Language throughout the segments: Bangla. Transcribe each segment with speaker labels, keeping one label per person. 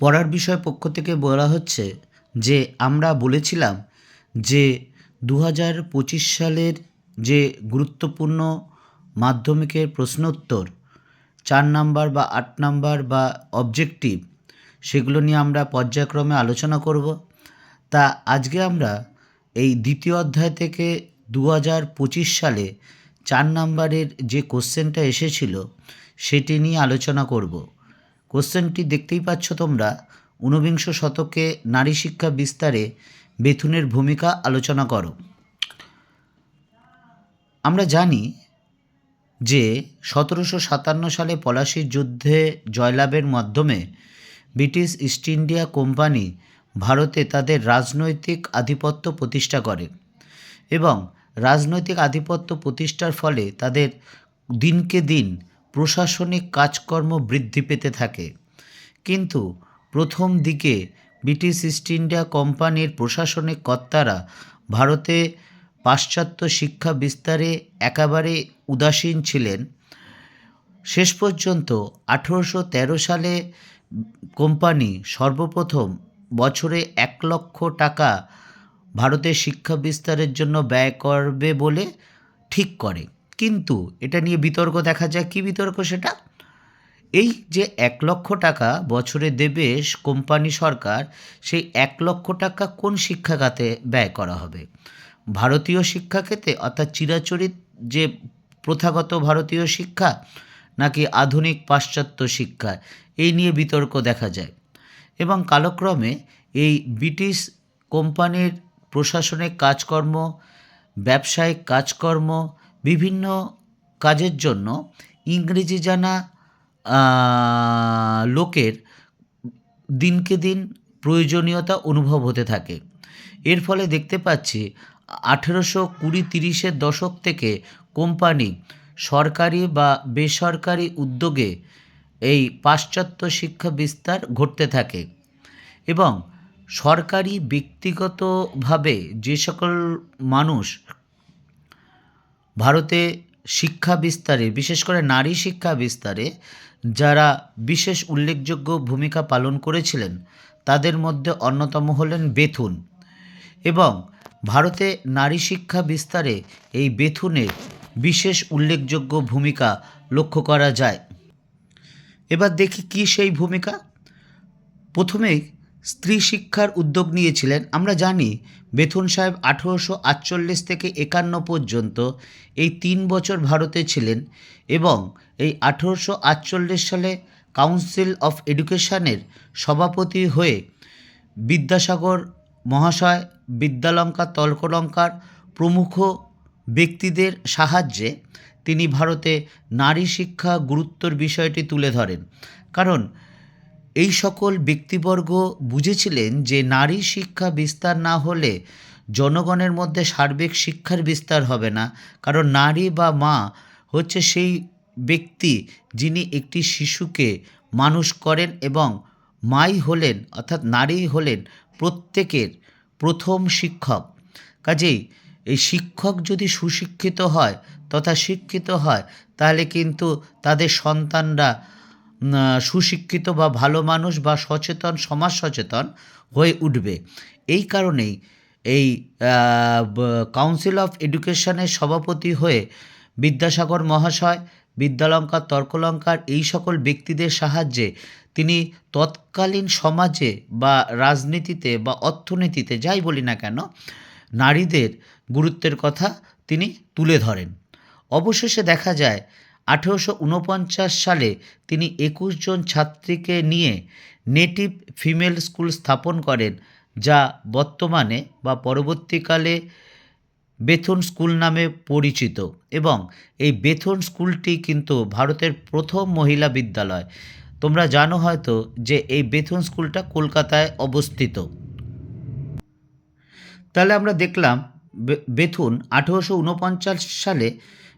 Speaker 1: পড়ার বিষয় পক্ষ থেকে বলা হচ্ছে যে, আমরা বলেছিলাম যে দু হাজার পঁচিশ সালের যে গুরুত্বপূর্ণ মাধ্যমিকের প্রশ্নোত্তর, চার নাম্বার বা আট নাম্বার বা অবজেক্টিভ, সেগুলো নিয়ে আমরা পর্যায়ক্রমে আলোচনা করব। তা আজকে আমরা এই দ্বিতীয় অধ্যায় থেকে দু হাজার পঁচিশ সালে চার নাম্বারের যে কোশ্চেনটা এসেছিল, সেটি নিয়ে আলোচনা করব। কোশ্চেনটি দেখতেই পাচ্ছ তোমরা। ঊনবিংশ শতকে নারী শিক্ষা বিস্তারে বেথুনের ভূমিকা আলোচনা করো। আমরা জানি যে সতেরোশো সাতান্ন সালে পলাশির যুদ্ধে জয়লাভের মাধ্যমে ব্রিটিশ ইস্ট ইন্ডিয়া কোম্পানি ভারতে তাদের রাজনৈতিক আধিপত্য প্রতিষ্ঠা করে এবং রাজনৈতিক আধিপত্য প্রতিষ্ঠার ফলে তাদের দিনকে দিন প্রশাসনিক কাজকর্ম বৃদ্ধি পেতে থাকে। কিন্তু প্রথম দিকে ব্রিটিশ ইস্ট ইন্ডিয়া কোম্পানির প্রশাসনিক কর্তারা ভারতে পাশ্চাত্য শিক্ষা বিস্তারে একেবারে উদাসীন ছিলেন। শেষ পর্যন্ত আঠেরোশো তেরো সালে কোম্পানি সর্বপ্রথম বছরে এক লক্ষ টাকা ভারতের শিক্ষা বিস্তারের জন্য ব্যয় করবে বলে ঠিক করে। কিন্তু এটা নিয়ে বিতর্ক দেখা যায়। কী বিতর্ক সেটা? এই যে এক লক্ষ টাকা বছরে দেবে কোম্পানি সরকার, সেই এক লক্ষ টাকা কোন শিক্ষাখাতে ব্যয় করা হবে? ভারতীয় শিক্ষাক্ষেত্রে অর্থাৎ চিরাচরিত যে প্রথাগত ভারতীয় শিক্ষা নাকি আধুনিক পাশ্চাত্য শিক্ষা, এই নিয়ে বিতর্ক দেখা যায়। এবং কালক্রমে এই ব্রিটিশ কোম্পানির প্রশাসনিক কাজকর্ম, ব্যবসায়িক কাজকর্ম বিভিন্ন কাজের জন্য ইংরেজি জানা লোকের দিনকে দিন প্রয়োজনীয়তা অনুভব হতে থাকে। এর ফলে দেখতে পাচ্ছি আঠেরোশো কুড়ি তিরিশের দশক থেকে কোম্পানি সরকারি বা বেসরকারি উদ্যোগে এই পাশ্চাত্য শিক্ষা বিস্তার ঘটতে থাকে এবং সরকারি ব্যক্তিগতভাবে যে সকল মানুষ ভারতে শিক্ষা বিস্তারে, বিশেষ করে নারী শিক্ষা বিস্তারে যারা বিশেষ উল্লেখযোগ্য ভূমিকা পালন করেছিলেন, তাদের মধ্যে অন্যতম হলেন বেথুন। এবং ভারতে নারী শিক্ষা বিস্তারে এই বেথুনের বিশেষ উল্লেখযোগ্য ভূমিকা লক্ষ্য করা যায়। এবার দেখি কি সেই ভূমিকা। প্রথমেই স্ত্রী শিক্ষার উদ্যোগ নিয়েছিলেন। আমরা জানি, বেথুন সাহেব আঠেরোশো আটচল্লিশ থেকে একান্ন পর্যন্ত এই তিন বছর ভারতে ছিলেন এবং এই আঠেরোশো আটচল্লিশ সালে কাউন্সিল অফ এডুকেশনের সভাপতি হয়ে বিদ্যাসাগর মহাশয় বিদ্যালঙ্কার তর্কলঙ্কার প্রমুখ ব্যক্তিদের সাহায্যে তিনি ভারতে নারী শিক্ষা গুরুত্বর বিষয়টি তুলে ধরেন। কারণ এই সকল ব্যক্তিবর্গ বুঝেছিলেন যে নারী শিক্ষা বিস্তার না হলে জনগণের মধ্যে সার্বিক শিক্ষার বিস্তার হবে না। কারণ নারী বা মা হচ্ছে সেই ব্যক্তি যিনি একটি শিশুকে মানুষ করেন এবং মাই হলেন, অর্থাৎ নারী হলেন প্রত্যেকের প্রথম শিক্ষক। কাজেই এই শিক্ষক যদি সুশিক্ষিত হয় তথা শিক্ষিত হয়, তাহলে কিন্তু তাদের সন্তানরা সুশিক্ষিত বা ভালো মানুষ বা সচেতন, সমাজ সচেতন হয়ে উঠবে। এই কারণেই এই কাউন্সিল অফ এডুকেশনের সভাপতি হয়ে বিদ্যাসাগর মহাশয়, বিদ্যালঙ্কার, তর্কলঙ্কার এই সকল ব্যক্তিদের সাহায্যে তিনি তৎকালীন সমাজে বা রাজনীতিতে বা অর্থনীতিতে যাই বলি না কেন, নারীদের গুরুত্বের কথা তিনি তুলে ধরেন। অবশেষে দেখা যায় আঠেরোশো উনপঞ্চাশ সালে তিনি একুশ জন ছাত্রীকে নিয়ে নেটিভ ফিমেল স্কুল স্থাপন করেন, যা বর্তমানে বা পরবর্তীকালে বেথুন স্কুল নামে পরিচিত এবং এই বেথুন স্কুলটি কিন্তু ভারতের প্রথম মহিলা বিদ্যালয়। তোমরা জানো হয়তো যে এই বেথুন স্কুলটা কলকাতায় অবস্থিত। তাহলে আমরা দেখলাম বেথুন আঠেরোশো উনপঞ্চাশ সালে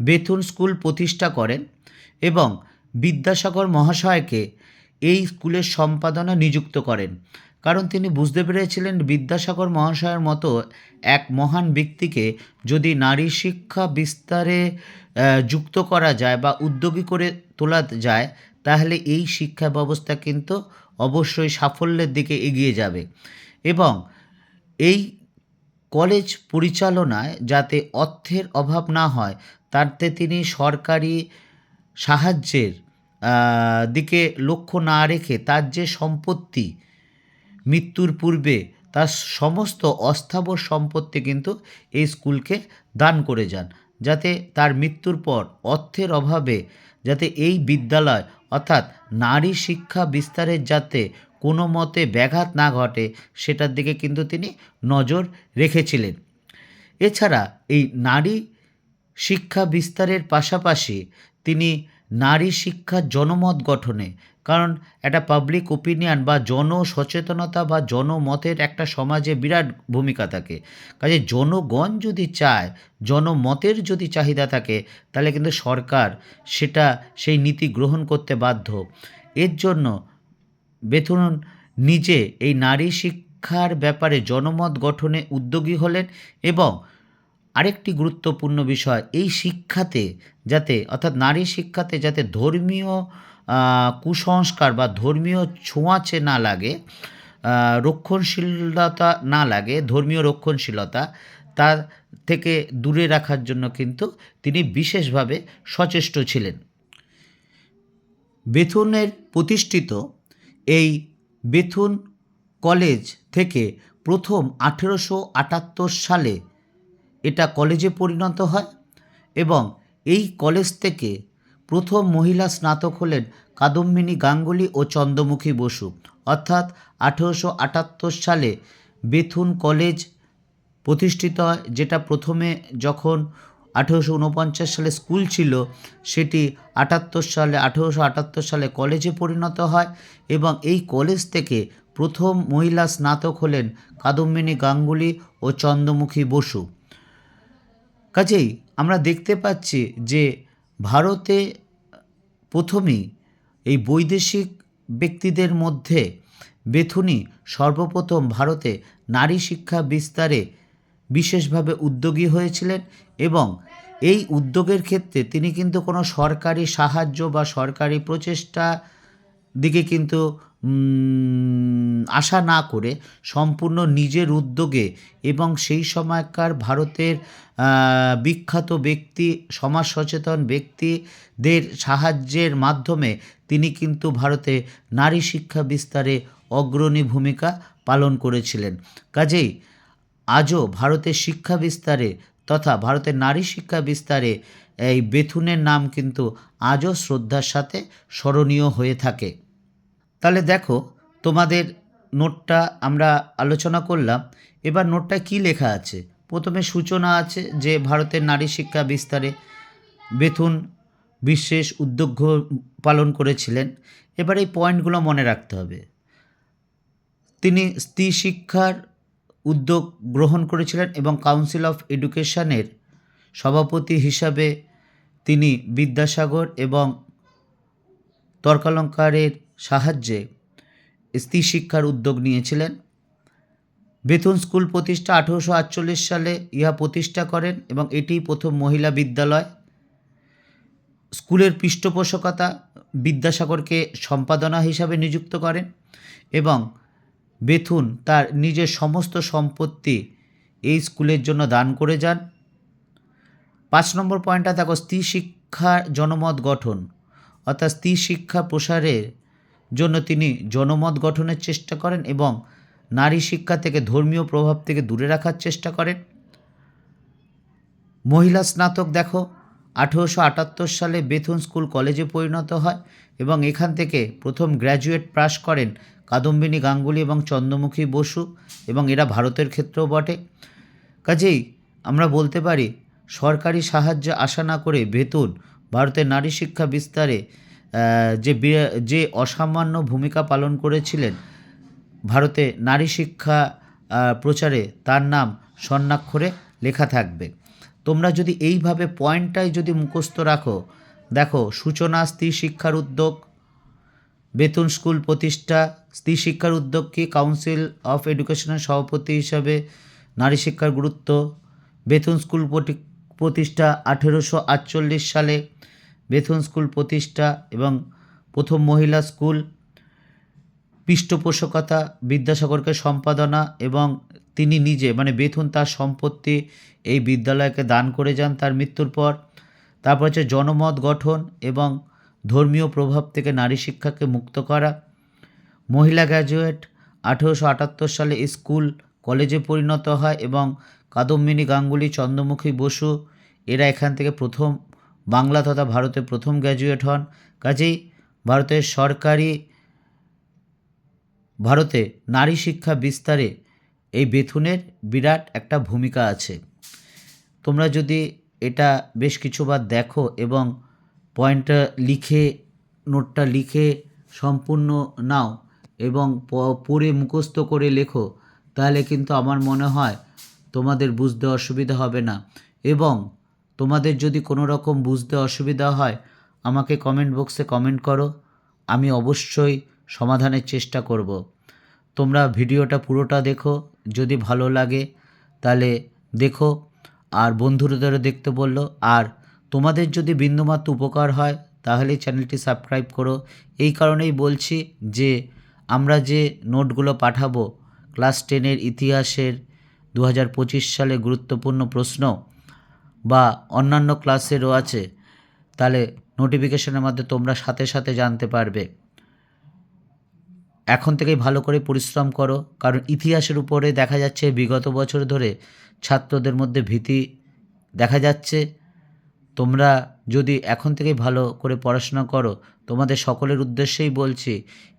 Speaker 1: বেথুন স্কুল প্রতিষ্ঠা করেন এবং বিদ্যাসাগর মহাশয়কে এই স্কুলের সম্পাদনা নিযুক্ত করেন। কারণ তিনি বুঝতে পেরেছিলেন বিদ্যাসাগর মহাশয়ের মতো এক মহান ব্যক্তিকে যদি নারী শিক্ষা বিস্তারে যুক্ত করা যায় বা উদ্যোগী করে তোলা যায়, তাহলে এই শিক্ষা ব্যবস্থা কিন্তু অবশ্যই সাফল্যের দিকে এগিয়ে যাবে। এবং এই কলেজ পরিচালনায় যাতে অর্থের অভাব না হয় তাতে তিনি সরকারি সাহায্যের দিকে লক্ষ্য না রেখে তার যে সম্পত্তি মৃত্যুর পূর্বে, তার সমস্ত অস্থাবর সম্পত্তি কিন্তু এই স্কুলকে দান করে যান। যাতে তার মৃত্যুর পর অর্থের অভাবে যাতে এই বিদ্যালয় অর্থাৎ নারী শিক্ষা বিস্তারের যাতে কোনো মতে ব্যাঘাত না ঘটে, সেটার দিকে কিন্তু তিনি নজর রেখেছিলেন। এছাড়া এই নারী শিক্ষা বিস্তারের পাশাপাশি তিনি নারী শিক্ষার জনমত গঠনে, কারণ একটা পাবলিক ওপিনিয়ন বা জনসচেতনতা বা জনমতের একটা সমাজে বিরাট ভূমিকা থাকে। কাজে জনগণ যদি চায়, জনমতের যদি চাহিদা থাকে, তাহলে কিন্তু সরকার সেটা, সেই নীতি গ্রহণ করতে বাধ্য। এর জন্য বেথুন নিজে এই নারী শিক্ষার ব্যাপারে জনমত গঠনে উদ্যোগী হলেন এবং আরেকটি গুরুত্বপূর্ণ বিষয়, এই শিক্ষাতে যাতে, অর্থাৎ নারী শিক্ষাতে যাতে ধর্মীয় কুসংস্কার বা ধর্মীয় ছোঁয়াচে না লাগে রক্ষণশীলতা না লাগে, ধর্মীয় রক্ষণশীলতা তার থেকে দূরে রাখার জন্য কিন্তু তিনি বিশেষভাবে সচেষ্ট ছিলেন। বেথুনের প্রতিষ্ঠিত এই বেথুন কলেজ থেকে প্রথম আঠেরোশো আটাত্তর সালে এটা কলেজে পরিণত হয় এবং এই কলেজ থেকে প্রথম মহিলা স্নাতক হলেন কাদম্বিনী গাঙ্গুলি ও চন্দ্রমুখী বসু। অর্থাৎ আঠেরোশো আটাত্তর সালে বেথুন কলেজ প্রতিষ্ঠিত হয়, যেটা প্রথমে যখন আঠেরোশো উনপঞ্চাশ সালে স্কুল ছিল, সেটি আটাত্তর সালে, আঠেরোশো আটাত্তর সালে কলেজে পরিণত হয় এবং এই কলেজ থেকে প্রথম মহিলা স্নাতক হলেন কাদম্বিনী গাঙ্গুলি ও চন্দ্রমুখী বসু। কাজেই আমরা দেখতে পাচ্ছি যে ভারতে প্রথমেই এই বৈদেশিক ব্যক্তিদের মধ্যে বেথুনি সর্বপ্রথম ভারতে নারী শিক্ষা বিস্তারে বিশেষভাবে উদ্যোগী হয়েছিলেন এবং এই উদ্যোগের ক্ষেত্রে তিনি কিন্তু কোনো সরকারি সাহায্য বা সরকারি প্রচেষ্টা দিকে কিন্তু আশা না করে সম্পূর্ণ নিজের উদ্যোগে এবং সেই সময়কার ভারতের বিখ্যাত ব্যক্তি সমাজ সচেতন ব্যক্তিদের সাহায্যের মাধ্যমে তিনি কিন্তু ভারতে নারী শিক্ষা বিস্তারে অগ্রণী ভূমিকা পালন করেছিলেন। কাজেই আজও ভারতের শিক্ষা বিস্তারে তথা ভারতের নারী শিক্ষা বিস্তারে এই বেথুনের নাম কিন্তু আজও শ্রদ্ধার সাথে স্মরণীয় হয়ে থাকে। তাহলে দেখো, তোমাদের নোটটা আমরা আলোচনা করলাম। এবার নোটটা কি লেখা আছে? প্রথমে সূচনা আছে যে ভারতের নারী শিক্ষা বিস্তারে বেথুন বিশেষ উদ্যোগ পালন করেছিলেন। এবার এই পয়েন্টগুলো মনে রাখতে হবে। তিনি স্ত্রী শিক্ষার উদ্যোগ গ্রহণ করেছিলেন এবং কাউন্সিল অফ এডুকেশনের সভাপতি হিসাবে তিনি বিদ্যাসাগর এবং তর্কালঙ্কারের সাহায্যে স্ত্রী শিক্ষার উদ্যোগ নিয়েছিলেন। বেতন স্কুল প্রতিষ্ঠা আঠেরোশো আটচল্লিশ সালে ইহা প্রতিষ্ঠা করেন এবং এটি প্রথম মহিলা বিদ্যালয়। স্কুলের পৃষ্ঠপোষকতা বিদ্যাসাগরকে সম্পাদনা হিসাবে নিযুক্ত করেন এবং বেথুন তার নিজের সমস্ত সম্পত্তি এই স্কুলের জন্য দান করে যান। পাঁচ নম্বর পয়েন্টটা দেখো, স্ত্রী শিক্ষার জনমত গঠন। অর্থাৎ স্ত্রী শিক্ষা প্রসারের জন্য তিনি জনমত গঠনের চেষ্টা করেন এবং নারী শিক্ষা থেকে ধর্মীয় প্রভাব থেকে দূরে রাখার চেষ্টা করেন। মহিলা স্নাতক দেখো আঠেরোশো আটাত্তর সালে বেথুন স্কুল কলেজে পরিণত হয় এবং এখান থেকে প্রথম গ্র্যাজুয়েট পাস করেন কাদম্বিনী গাঙ্গুলি এবং চন্দ্রমুখী বসু এবং এরা ভারতের ক্ষেত্রেও বটে। কাজেই আমরা বলতে পারি, সরকারি সাহায্য আশা না করে বেতন ভারতের নারী শিক্ষা বিস্তারে যে যে অসামান্য ভূমিকা পালন করেছিলেন, ভারতে নারী শিক্ষা প্রচারে তার নাম স্বর্ণাক্ষরে লেখা থাকবে। তোমরা যদি এইভাবে পয়েন্টটাই যদি মুখস্থ রাখো, দেখো, সূচনা, স্ত্রী শিক্ষার উদ্যোগ, বেতন স্কুল প্রতিষ্ঠা, স্ত্রী শিক্ষার উদ্যোগ কি, কাউন্সিল অফ এডুকেশনের সভাপতি হিসাবে, নারী শিক্ষার গুরুত্ব, বেতন স্কুল প্রতিষ্ঠা আঠেরোশো আটচল্লিশ সালে, বেতন স্কুল প্রতিষ্ঠা এবং প্রথম মহিলা স্কুল, পৃষ্ঠপোষকতা, বিদ্যাসাগরকে সম্পাদনা এবং তিনি নিজে মানে বেথুন তার সম্পত্তি এই বিদ্যালয়কে দান করে যান তার মৃত্যুর পর। তারপর হচ্ছে জনমত গঠন এবং ধর্মীয় প্রভাব থেকে নারী শিক্ষাকে মুক্ত করা। মহিলা গ্র্যাজুয়েট আঠেরোশো আটাত্তর সালে স্কুল, কলেজে পরিণত হয় এবং কাদম্বিনী গাঙ্গুলি, চন্দ্রমুখী বসু এরা এখান থেকে প্রথম বাংলা তথা ভারতের প্রথম গ্র্যাজুয়েট হন। কাজেই ভারতের সরকারি, ভারতে নারী শিক্ষা বিস্তারে এই বেথুনের বিরাট একটা ভূমিকা আছে। তোমরা যদি এটা বেশ কিছুবার দেখো এবং পয়েন্টটা লিখে, নোটটা লিখে সম্পূর্ণ নাও এবং পড়ে মুখস্থ করে লেখো, তাহলে কিন্তু আমার মনে হয় তোমাদের বুঝতে অসুবিধা হবে না। এবং তোমাদের যদি কোনো রকম বুঝতে অসুবিধা হয়, আমাকে কমেন্ট বক্সে কমেন্ট করো, আমি অবশ্যই সমাধানের চেষ্টা করব। তোমরা ভিডিওটা পুরোটা দেখো যদি ভালো লাগে, তাহলে দেখো। আর বন্ধুদেরও দেখতে বলল, আর তোমাদের যদি বিন্দুমাত্র উপকার হয়, তাহলে চ্যানেলটি সাবস্ক্রাইব করো। এই কারণেই বলছি যে, আমরা যে নোটগুলো পাঠাবো, ক্লাস টেনের ইতিহাসের দু হাজার পঁচিশ সালে গুরুত্বপূর্ণ প্রশ্ন বা অন্যান্য ক্লাসেরও আছে, তাহলে নোটিফিকেশনের মাধ্যমে তোমরা সাথে সাথে জানতে পারবে। এখন থেকেই ভালো করে পরিশ্রম করো। কারণ ইতিহাসের উপরে দেখা যাচ্ছে বিগত বছর ধরে ছাত্রদের মধ্যে ভীতি দেখা যাচ্ছে। তোমরা যদি এখন থেকেই ভালো করে পড়াশোনা করো, তোমাদের সকলের উদ্দেশ্যেই বলছি,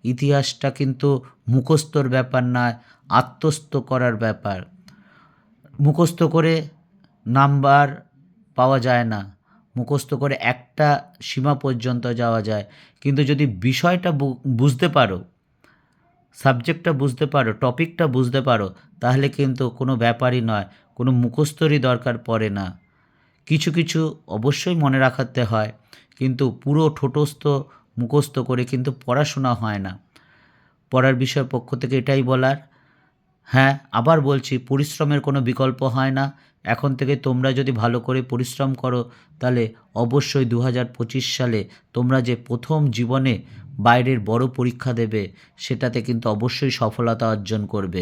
Speaker 1: ইতিহাসটা কিন্তু মুখস্থর ব্যাপার নয়, আত্মস্থ করার ব্যাপার। মুখস্থ করে নাম্বার পাওয়া যায় না। মুখস্থ করে একটা সীমা পর্যন্ত যাওয়া যায়। কিন্তু যদি বিষয়টা বুঝতে পারো সাবজেক্টটা বুঝতে পারো টপিকটা বুঝতে পারো, তাহলে কিন্তু কোনো ব্যাপারই নয়, কোনো মুখস্থরই দরকার পড়ে না। কিছু কিছু অবশ্যই মনে রাখাতে হয়, কিন্তু পুরো ঠোঁটস্থ, মুখস্থ করে কিন্তু পড়াশোনা হয় না। পড়ার বিষয় পক্ষ থেকে এটাই বলার। হ্যাঁ আবার বলছি, পরিশ্রমের কোনো বিকল্প হয় না। এখন থেকে তোমরা যদি ভালো করে পরিশ্রম করো, তাহলে অবশ্যই দু হাজার পঁচিশ সালে তোমরা যে প্রথম জীবনে বাইরের বড় পরীক্ষা দেবে সেটাতে কিন্তু অবশ্যই সফলতা অর্জন করবে।